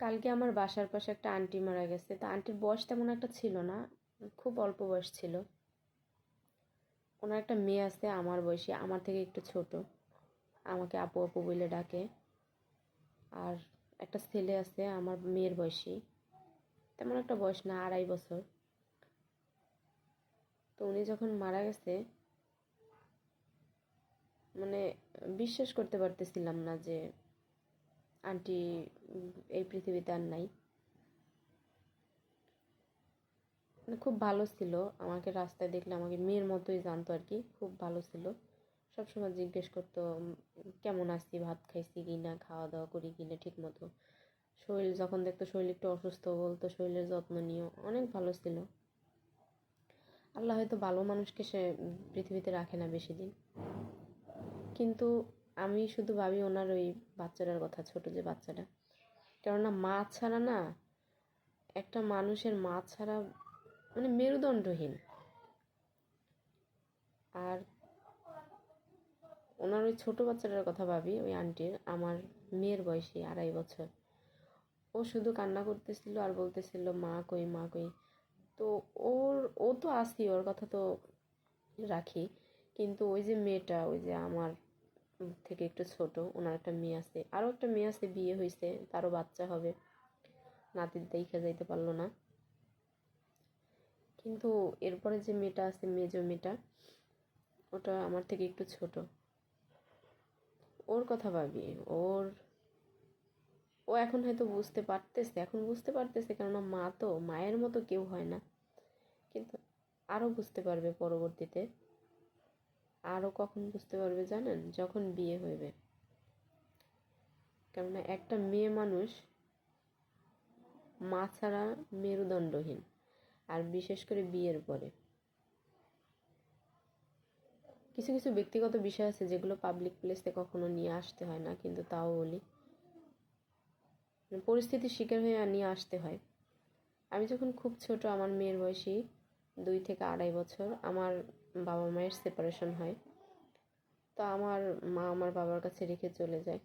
কালকে আমার বাসার পাশে একটা আন্টি মারা গেছে। তা আন্টির বয়স তেমন একটা ছিল না, খুব অল্প বয়স ছিল। ওনার একটা মেয়ে আছে আমার বয়সী, আমার থেকে একটু ছোট। আমাকে আপু আপু বলে ডাকে। আর একটা ছেলে আছে আমার মেয়ের বয়সী। তেমন একটা বয়স না, আড়াই বছর। তো উনি যখন মারা গেছে মানে বিশ্বাস করতে পারতেছিলাম না যে আন্টি এই পৃথিবীতে আর নাই। মানে খুব ভালো ছিল। আমাকে রাস্তায় দেখলে আমাকে মেয়ের মতোই জানতো আর কি। খুব ভালো ছিল। সবসময় জিজ্ঞেস করতো কেমন আছি, ভাত খাইছি কি না, খাওয়া দাওয়া করি কি না ঠিক মতো। শরীর যখন দেখতো শরীর একটু অসুস্থ, বলতো শরীরের যত্ন নিও। অনেক ভালো ছিল। আল্লাহ হয়তো ভালো মানুষকে সে পৃথিবীতে রাখে না বেশি দিন। কিন্তু আমি শুধু ভাবি ওনার ওই বাচ্চাটার কথা, ছোট যে বাচ্চাটা। কেননা মা ছাড়া না, একটা মানুষের মা ছাড়া মানে মেরুদণ্ডহীন। আর ওনার ওই ছোটো বাচ্চাটার কথা ভাবি, ওই আন্টির, আমার মেয়ের বয়সী আড়াই বছর। ও শুধু কান্না করতেছিল আর বলতেছিল, মা কই মা কই? তো ওর, ও তো আসি ওর কথা তো রাখি। কিন্তু ওই যে মেয়েটা, ওই যে আমার থেকে একটু ছোট, ওনার একটা মেয়ে আছে। আরও একটা মেয়ে আছে, বিয়ে হয়েছে তারও বাচ্চা হবে। নাতির দেখে যাইতে পারল না। কিন্তু এরপরে যে মেয়েটা আছে, মেজ মেয়েটা, ওটা আমার থেকে একটু ছোট। ওর কথা ভাবি, ওর, ও এখন হয়তো বুঝতে পারতেছে, এখন বুঝতে পারতেছে কেননা মা তো, মায়ের মতো কেউ হয় না। কিন্তু আরও বুঝতে পারবে পরবর্তীতে। আরও কখন বুঝতে পারবে জানেন? যখন বিয়ে হইবে। কেননা একটা মেয়ে মানুষ মা ছাড়া মেরুদণ্ডহীন, আর বিশেষ করে বিয়ের পরে। কিছু কিছু ব্যক্তিগত বিষয় আছে যেগুলো পাবলিক প্লেসে কখনো নিয়ে আসতে হয় না, কিন্তু তাও বলি। পরিস্থিতির শিকার হয়ে নিয়ে আসতে হয়। আমি যখন খুব ছোট, আমার মেয়ের বয়সী দুই থেকে আড়াই বছর, আমার বাবা মায়ের সেপারেশন হয়। তো আমার মা আমার বাবার কাছে রেখে চলে যায়।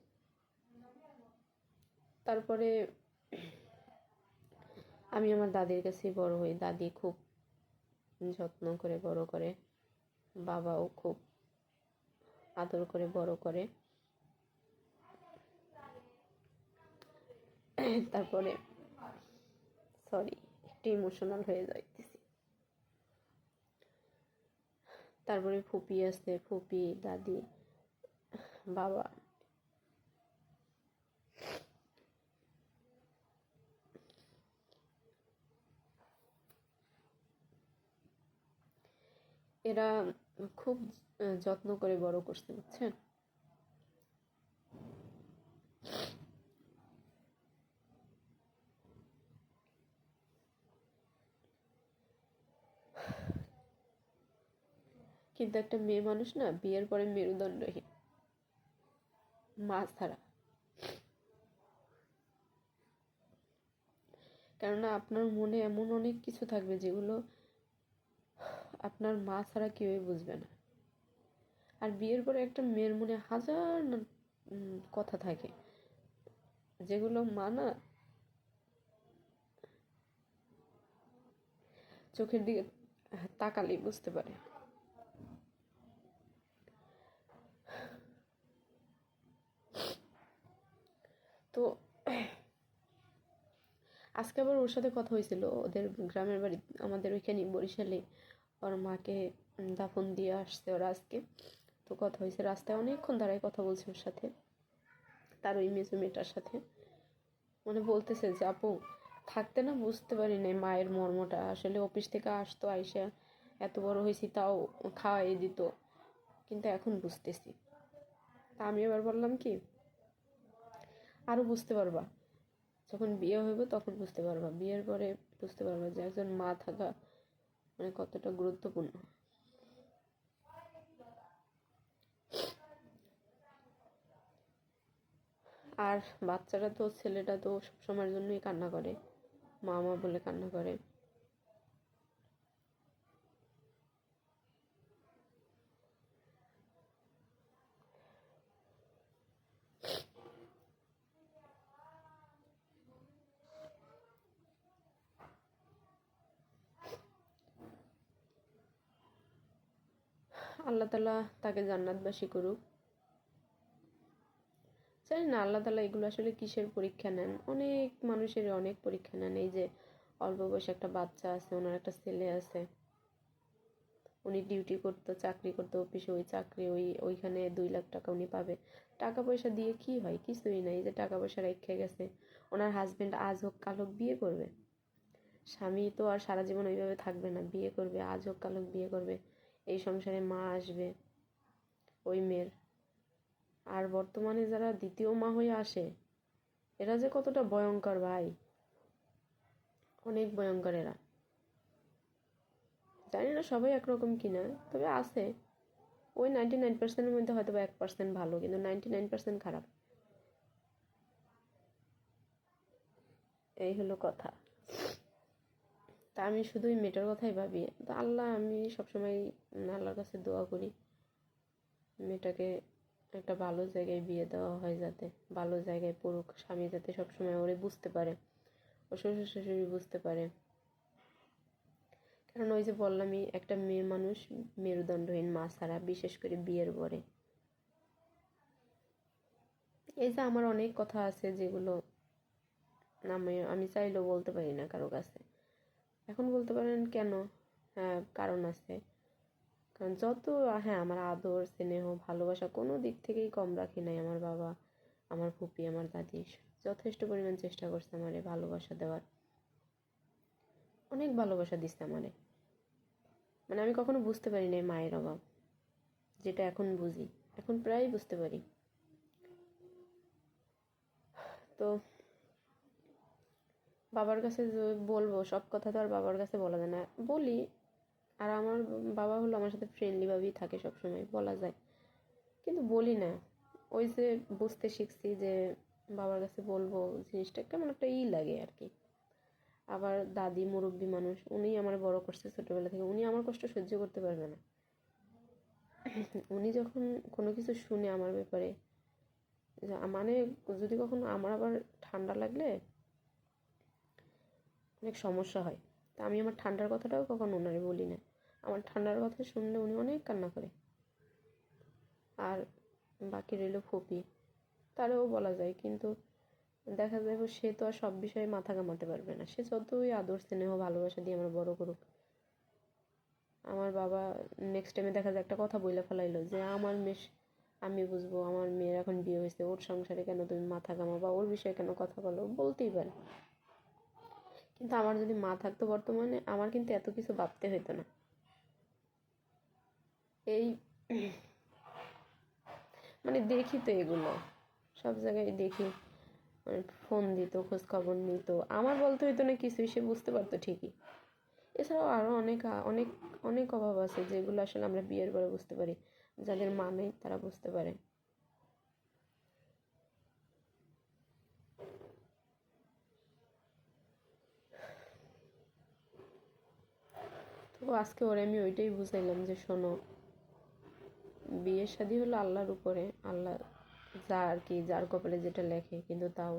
তারপরে আমি আমার দাদির কাছেই বড় হই। দাদি খুব যত্ন করে, বড় করে। বাবাও খুব আদর করে, বড় করে। তারপরে সরি একটু ইমোশনাল হয়ে যাইতেছি তারপরে ফুপি আছে ফুপি দাদি বাবা। এরা খুব যত্ন করে বড় করছে বুঝছেন? কিন্তু একটা মেয়ে মানুষ না, বিয়ের পরে মেরুদণ্ডহীন। মা ছাড়া কেননা আপনার মনে এমন অনেক কিছু থাকবে যেগুলো আপনার মা ছাড়া কেউই বুঝবে না। আর বিয়ের পরে একটা মেয়ের মনে হাজার কথা থাকে। যেগুলো মা না চোখের দিকে তাকালেই বুঝতে পারে। তো আজকে আবার ওর সাথে কথা হয়েছিল। ওদের গ্রামের বাড়ি, আমাদের ওইখানে বরিশালে। ওর মাকে দাফন দিয়ে আসছে ওরা আজকে। তো কথা হয়েছে রাস্তায় অনেকক্ষণ দাঁড়ায় কথা বলছে ওর সাথে। তার ওই মেজো মেয়েটার সাথে। মানে বলতেছে যে, আপু, থাকতে না বুঝতে পারি নাই মায়ের মর্মটা। আসলে অফিস থেকে আসতো, আইসা এত বড় হয়েছি, তাও খাওয়াই দিত। কিন্তু এখন বুঝতেছি। তা আমি এবার বললাম কি আরও বুঝতে পারবা। যখন বিয়ে হইব তখন বুঝতে পারবা। বিয়ের পরে বুঝতে পারবা যে একজন মা থাকা মানে কতটা গুরুত্বপূর্ণ। আর বাচ্চারা তো, ছেলেটা তো সবসময়ের জন্যই কান্না করে। মা মা বলে কান্না করে। আল্লাহ তালা তাকে জান্নাতবাসী করুক। জানি না, আল্লাহ তালা এগুলো আসলে কিসের পরীক্ষা নেন? অনেক মানুষের অনেক পরীক্ষা নেন। এই যে অল্প বয়সে একটা বাচ্চা আছে, ওনার একটা ছেলে আছে। উনি ডিউটি করতো, চাকরি করতো, অফিসে ওই চাকরি, ওই, ওইখানে দুই লাখ টাকা উনি পাবে। টাকা পয়সা দিয়ে কি হয়? কিছুই নাই যে টাকা পয়সা রেখে গেছে। ওনার হাজবেন্ড আজ হোক, কাল হোক বিয়ে করবে। স্বামী তো আর সারা জীবন ওইভাবে থাকবে না, বিয়ে করবে, আজ হোক, কাল হোক বিয়ে করবে। এই সংসারে মা আসবে, ওই মেয়ের। আর বর্তমানে যারা দ্বিতীয় মা হয়ে আসে, এরা যে কতটা ভয়ঙ্কর ভাই। অনেক ভয়ঙ্কর এরা। জানি না সবাই একরকম কিনা তবে আছে। ওই নাইনটি নাইন পার্সেন্টের মধ্যে হয়তো বা এক পার্সেন্ট ভালো, কিন্তু নাইনটি নাইন পার্সেন্ট খারাপ। এই হলো কথা। তা আমি শুধুই মেয়েটার কথাই ভাবি। তো আল্লাহ, আমি সবসময় আল্লাহর কাছে দোয়া করি। মেয়েটাকে একটা ভালো জায়গায় বিয়ে দেওয়া হয় যাতে, ভালো জায়গায় পড়ুক স্বামী যাতে সবসময় ওরে বুঝতে পারে, ও শ্বশুর শাশুড়ি বুঝতে পারে। কারণ ওই যে বললামই, একটা মেয়ে মানুষ মেরুদণ্ডহীন মা ছাড়া, বিশেষ করে বিয়ের পরে। এই যে আমার অনেক কথা আছে যেগুলো আমি আমি চাইলেও বলতে পারি না কারও কাছে। এখন বলতে পারেন কেন? হ্যাঁ কারণ আছে। কারণ যত হ্যাঁ আমার আদর, স্নেহ, ভালোবাসা কোনো দিক থেকেই কম রাখি নাই আমার বাবা, আমার ফুপি, আমার দাদি। যথেষ্ট পরিমাণ চেষ্টা করছে আমারে ভালোবাসা দেওয়ার। অনেক ভালোবাসা দিচ্ছে আমারে। মানে আমি কখনো বুঝতে পারি নাই মায়ের অভাব। যেটা এখন বুঝি। এখন প্রায় বুঝতে পারি। তো বাবার কাছে বলব, সব কথা তো আর বাবার কাছে বলা যায় না। বলি, আর আমার বাবা হলো আমার সাথে ফ্রেন্ডলিভাবেই থাকে সবসময়, বলা যায়। কিন্তু বলি না। ওই যে বুঝতে শিখছি যে বাবার কাছে বলব, জিনিসটা কেমন একটা ই লাগে আর কি। আবার দাদি মুরব্বী মানুষ, উনি আমার বড় করছে ছোটোবেলা থেকে, উনি আমার কষ্ট সহ্য করতে পারবে না। উনি যখন কোনো কিছু শুনে আমার ব্যাপারে মানে যদি কখনো আমার আবার ঠান্ডা লাগলে অনেক সমস্যা হয়। তা আমি আমার ঠান্ডার কথাটাও কখনো ওনারে বলি না। আমার ঠান্ডার কথা শুনলে উনি অনেক কান্না করে। আর বাকি রইল ফুপি। তারও বলা যায়, কিন্তু দেখা যাবে সে তো আর সব বিষয়ে মাথা কামাতে পারবে না। সে যতই আদর, স্নেহ, ভালোবাসা দিয়ে আমার বড় করুক, আমার বাবা নেক্সট টাইমে দেখা যায় একটা কথা বইলে ফেলাইলো যে, আমার মেয়ে আমি বুঝব, আমার মেয়ের এখন বিয়ে হয়েছে, ওর সংসারে কেন তুমি মাথা কামা বা ওর বিষয়ে কেন কথা বলো? বলতেই পারে। কিন্তু আমার যদি মা থাকতো বর্তমানে, আমার কিন্তু এত কিছু ভাবতে হতো না। এই মানে দেখি তো এগুলো। সব জায়গায় দেখি। মানে ফোন দিত খোঁজ খবর নিত। আমার বলতে হইতো না কিছুই, সে বুঝতে পারতো ঠিকই। এছাড়াও আরও অনেক অনেক অনেক অভাব আছে যেগুলো আসলে আমরা বিয়ের পরে বুঝতে পারি। যাদের মা নেই, তারা বুঝতে পারে। তো আজকে ওরে আমি ওইটাই বুঝাইলাম যে শোনো বিয়ের শাদী হলো আল্লাহর উপরে, আল্লাহ যা আর কি, যার কপালে যেটা লেখে, কিন্তু তাও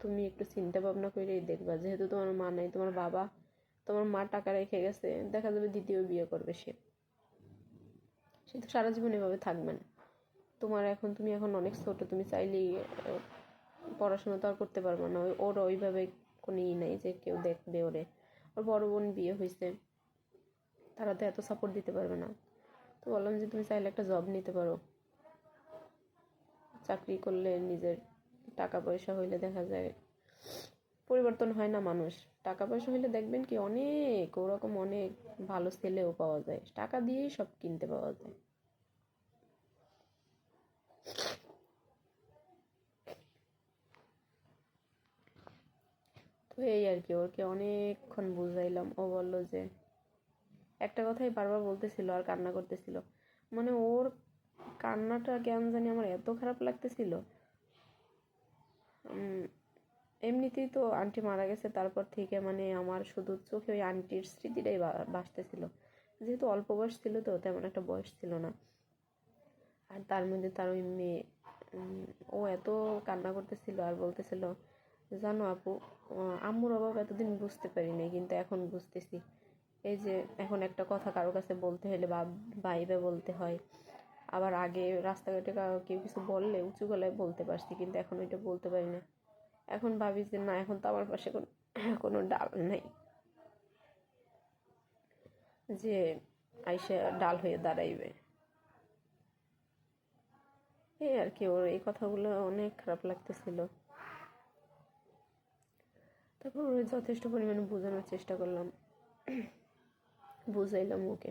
তুমি একটু চিন্তা ভাবনা করেই দেখবা। যেহেতু তোমার মা নাই, তোমার বাবা, তোমার মা টাকা রেখে গেছে, দেখা যাবে দ্বিতীয় বিয়ে করবে সে। সে তো সারা জীবন এভাবে থাকবে না। তোমার এখন, তুমি এখন অনেক ছোট, তুমি চাইলেই পড়াশোনা তো আর করতে পারবে না। ওর ওইভাবে কোনো ই নাই যে কেউ দেখবে ওরে। ওর বড় বোন বিয়ে হয়েছে, তারা তো এত সাপোর্ট দিতে পারবে না। তো বললাম যে, তুমি চাইলে একটা জব নিতে পারো। চাকরি করলে নিজের টাকা পয়সা হইলে দেখা যায় পরিবর্তন হয় না মানুষ। টাকা পয়সা হইলে দেখবেন কি অনেক, ওরকম অনেক ভালো ছেলেও পাওয়া যায়। টাকা দিয়েই সব কিনতে পাওয়া যায়। এই আর কি ওকে অনেকক্ষণ বুঝাইলাম। ও বলল যে, একটা কথাই বারবার বলতেছিল আর কান্না করতেছিল। মানে ওর কান্নাটা কেন জানি আমার এত খারাপ লাগতেছিল। এমনিতেই তো আন্টি মারা গেছে, তারপর থেকে মানে আমার শুধু চোখে ওই আন্টির স্মৃতিটাই বাসতেছিল। যেহেতু অল্প বয়স ছিল তো, তেমন একটা বয়স ছিল না। আর তার মধ্যে তার ওই মেয়ে ও এত কান্না করতেছিল আর বলতেছিল জানো আপু আম্মুর অভাব এতদিন বুঝতে পারিনি কিন্তু এখন বুঝতেছি। এই যে এখন একটা কথা কারও কাছে বলতে হলে বা বাইবে বলতে হয়। আবার আগে রাস্তাঘাটে কেউ কিছু বললে উঁচু গলায় বলতে পারছি, কিন্তু এখন ওইটা বলতে পারি না। এখন ভাবি যে না, এখন তো আমার পাশে কোনো কোনো ডাল নেই। যে আইসা ডাল হয়ে দাঁড়াইবে। এই আর কি, ওর এই কথাগুলো অনেক খারাপ লাগতেছিল। তারপর ওর যথেষ্ট পরিমাণে বোঝানোর চেষ্টা করলাম। বুঝাইলাম ওকে।